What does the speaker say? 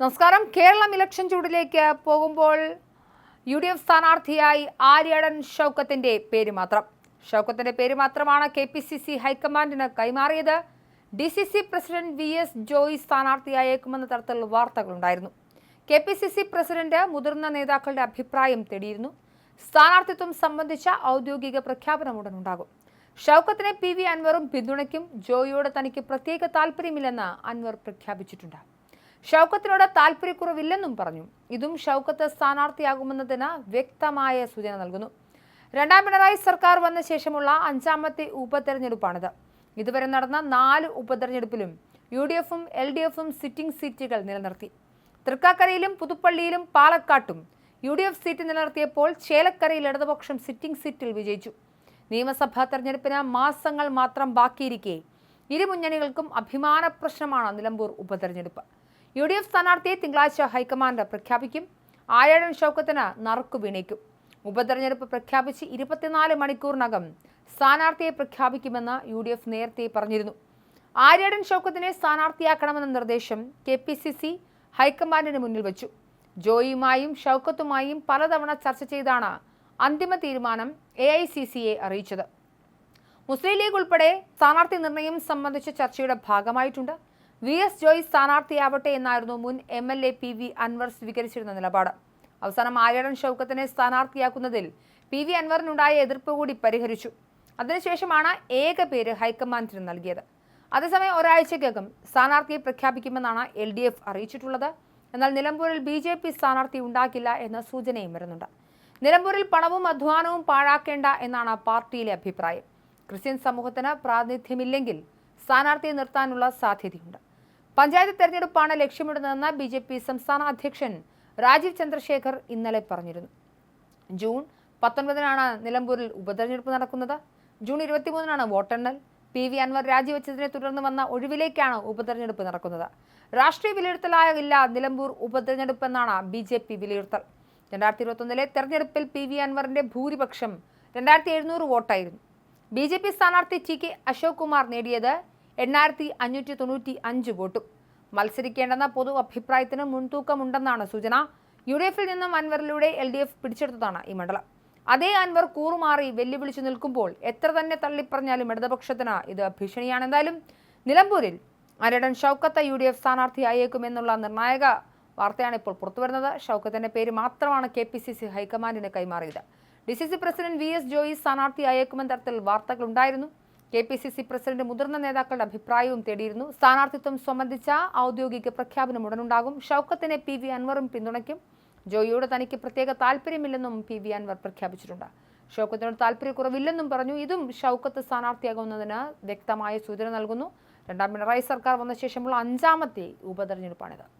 നമസ്കാരം. കേരളം ഇലക്ഷൻ ചൂടിലേക്ക് പോകുമ്പോൾ U D F സ്ഥാനാർത്ഥിയായി ആര്യടൻ ഷൗക്കത്തിന്റെ പേര് മാത്രം. ഷൗക്കത്തിന്റെ പേര് മാത്രമാണ് കെ പി സി സി ഹൈക്കമാൻഡിന് കൈമാറിയത്. D C C president V S Joy സ്ഥാനാർത്ഥിയായേക്കുമെന്ന തരത്തിലുള്ള വാർത്തകളുണ്ടായിരുന്നു. K P C C president മുതിർന്ന നേതാക്കളുടെ അഭിപ്രായം തേടിയിരുന്നു. സ്ഥാനാർത്ഥിത്വം സംബന്ധിച്ച ഔദ്യോഗിക പ്രഖ്യാപനം ഉടൻ ഉണ്ടാകും. ഷൗക്കത്തിനെ പി വി അൻവറും പിന്തുണയ്ക്കും. ജോയിയോട് തനിക്ക് പ്രത്യേക താല്പര്യമില്ലെന്ന് അൻവർ പ്രഖ്യാപിച്ചിട്ടുണ്ട്. ഷൗക്കത്തിനോട് താല്പര്യക്കുറവില്ലെന്നും പറഞ്ഞു. ഇതും ഷൗക്കത്ത് സ്ഥാനാർത്ഥിയാകുമെന്നതിന് വ്യക്തമായ സൂചന നൽകുന്നു. രണ്ടാം പിണറായി സർക്കാർ വന്ന ശേഷമുള്ള അഞ്ചാമത്തെ ഉപതെരഞ്ഞെടുപ്പാണിത്. ഇതുവരെ നടന്ന നാല് ഉപതെരഞ്ഞെടുപ്പിലും യു ഡി എഫും എൽ ഡി എഫും സിറ്റിംഗ് സീറ്റുകൾ നിലനിർത്തി. തൃക്കാക്കരയിലും പുതുപ്പള്ളിയിലും പാലക്കാട്ടും യു ഡി എഫ് സീറ്റ് നിലനിർത്തിയപ്പോൾ ചേലക്കരയിൽ ഇടതുപക്ഷം സിറ്റിംഗ് സീറ്റിൽ വിജയിച്ചു. നിയമസഭാ തെരഞ്ഞെടുപ്പിന് മാസങ്ങൾ മാത്രം ബാക്കിയിരിക്കെ ഇരു മുന്നണികൾക്കും അഭിമാന പ്രശ്നമാണ് നിലമ്പൂർ ഉപതെരഞ്ഞെടുപ്പ്. യു ഡി എഫ് സ്ഥാനാർത്ഥിയെ തിങ്കളാഴ്ച ഹൈക്കമാൻഡ് പ്രഖ്യാപിക്കും. ആഴഴൻ ഷൗക്കത്തിന് നറുക്കു വീണേക്കും. ഉപതെരഞ്ഞെടുപ്പ് പ്രഖ്യാപിച്ച് ഇരുപത്തിനാല് മണിക്കൂറിനകം സ്ഥാനാർത്ഥിയെ പ്രഖ്യാപിക്കുമെന്ന് യു ഡി എഫ് നേരത്തെ പറഞ്ഞിരുന്നു. ആര്യാടൻ ഷൗക്കത്തിനെ സ്ഥാനാർത്ഥിയാക്കണമെന്ന നിർദ്ദേശം കെ പി സി സി ഹൈക്കമാൻഡിന് മുന്നിൽ വെച്ചു. ജോയിയുമായും ഷൗക്കത്തുമായും പലതവണ ചർച്ച ചെയ്താണ് അന്തിമ തീരുമാനം എ ഐ സി സിയെ അറിയിച്ചത്. മുസ്ലിം ലീഗ് ഉൾപ്പെടെ സ്ഥാനാർത്ഥി നിർണയം സംബന്ധിച്ച ചർച്ചയുടെ ഭാഗമായിട്ടുണ്ട്. വി എസ് ജോയ് സ്ഥാനാർത്ഥിയാവട്ടെ എന്നായിരുന്നു മുൻ M L A P V Anvar സ്വീകരിച്ചിരുന്ന നിലപാട്. അവസാനം ആര്യടൻ ഷൗക്കത്തിനെ സ്ഥാനാർത്ഥിയാക്കുന്നതിൽ പി വി അൻവറിനുണ്ടായ എതിർപ്പ് കൂടി പരിഹരിച്ചു. അതിനുശേഷമാണ് ഏക പേര് ഹൈക്കമാൻഡിന് നൽകിയത്. അതേസമയം ഒരാഴ്ചയ്ക്കകം സ്ഥാനാർത്ഥിയെ പ്രഖ്യാപിക്കുമെന്നാണ് എൽ ഡി എഫ് അറിയിച്ചിട്ടുള്ളത്. എന്നാൽ നിലമ്പൂരിൽ ബി ജെ പി സ്ഥാനാർത്ഥി ഉണ്ടാക്കില്ല എന്ന സൂചനയും വരുന്നുണ്ട്. നിലമ്പൂരിൽ പണവും അധ്വാനവും പാഴാക്കേണ്ട എന്നാണ് പാർട്ടിയിലെ അഭിപ്രായം. ക്രിസ്ത്യൻ സമൂഹത്തിന് പ്രാതിനിധ്യമില്ലെങ്കിൽ സ്ഥാനാർത്ഥിയെ നിർത്താനുള്ള സാധ്യതയുണ്ട്. പഞ്ചായത്ത് തെരഞ്ഞെടുപ്പാണ് ലക്ഷ്യമിടുന്നതെന്ന് ബി ജെ പി സംസ്ഥാന അധ്യക്ഷൻ രാജീവ് ചന്ദ്രശേഖർ ഇന്നലെ പറഞ്ഞിരുന്നു. ജൂൺ പത്തൊൻപതിനാണ് നിലമ്പൂരിൽ ഉപതെരഞ്ഞെടുപ്പ് നടക്കുന്നത്. ജൂൺ ഇരുപത്തിമൂന്നിനാണ് വോട്ടെണ്ണൽ. പി വി അൻവർ രാജിവെച്ചതിനെ തുടർന്ന് വന്ന ഒഴിവിലേക്കാണ് ഉപതെരഞ്ഞെടുപ്പ് നടക്കുന്നത്. രാഷ്ട്രീയ വിലയിരുത്തലായില്ല നിലമ്പൂർ ഉപതെരഞ്ഞെടുപ്പ് എന്നാണ് ബി ജെ പി വിലയിരുത്തൽ. രണ്ടായിരത്തി ഇരുപത്തൊന്നിലെ തെരഞ്ഞെടുപ്പിൽ പി വി അൻവറിന്റെ ഭൂരിപക്ഷം രണ്ടായിരത്തി എഴുന്നൂറ് വോട്ടായിരുന്നു. ബി ജെ പി സ്ഥാനാർത്ഥി ടി കെ അശോക് കുമാർ നേടിയത് എണ്ണായിരത്തി അഞ്ഞൂറ്റി തൊണ്ണൂറ്റി അഞ്ച് വോട്ടും. മത്സരിക്കേണ്ടെന്ന പൊതു അഭിപ്രായത്തിന് മുൻതൂക്കമുണ്ടെന്നാണ് സൂചന. യു ഡി എഫിൽ നിന്നും അൻവറിലൂടെ എൽ ഡി എഫ് പിടിച്ചെടുത്തതാണ് ഈ മണ്ഡലം. അതേ അൻവർ കൂറുമാറി വെല്ലുവിളിച്ചു നിൽക്കുമ്പോൾ എത്ര തന്നെ തള്ളിപ്പറഞ്ഞാലും ഇടതുപക്ഷത്തിന് ഇത് ഭീഷണിയാണ്. നിലമ്പൂരിൽ Aryadan Shoukath U D F സ്ഥാനാർത്ഥിയായേക്കുമെന്നുള്ള നിർണായക വാർത്തയാണ് ഇപ്പോൾ പുറത്തുവരുന്നത്. ഷൗക്കത്തിന്റെ പേര് മാത്രമാണ് കെ പി സി സി ഹൈക്കമാൻഡിന് കൈമാറിയത്. D C C president V S Joy സ്ഥാനാർത്ഥിയായേക്കുമെന്ന തരത്തിൽ വാർത്തകളുണ്ടായിരുന്നു. K P C C president മുതിർന്ന നേതാക്കളുടെ അഭിപ്രായവും തേടിയിരുന്നു. സ്ഥാനാർത്ഥിത്വം സംബന്ധിച്ച ഔദ്യോഗിക പ്രഖ്യാപനം ഉടനുണ്ടാകും. ഷൌക്കത്തിനെ പി വി അൻവറും പിന്തുണയ്ക്കും. ജോയിയോട് തനിക്ക് പ്രത്യേക താല്പര്യമില്ലെന്നും പി വി അൻവർ പ്രഖ്യാപിച്ചിട്ടുണ്ട്. ഷൌക്കത്തിനോട് താല്പര്യക്കുറവില്ലെന്നും പറഞ്ഞു. ഇതും ഷൌക്കത്ത് സ്ഥാനാർത്ഥിയാകുന്നതിന് വ്യക്തമായ സൂചന നൽകുന്നു. രണ്ടാം പിണറായി സർക്കാർ വന്ന ശേഷമുള്ള അഞ്ചാമത്തെ ഉപതെരഞ്ഞെടുപ്പാണിത്.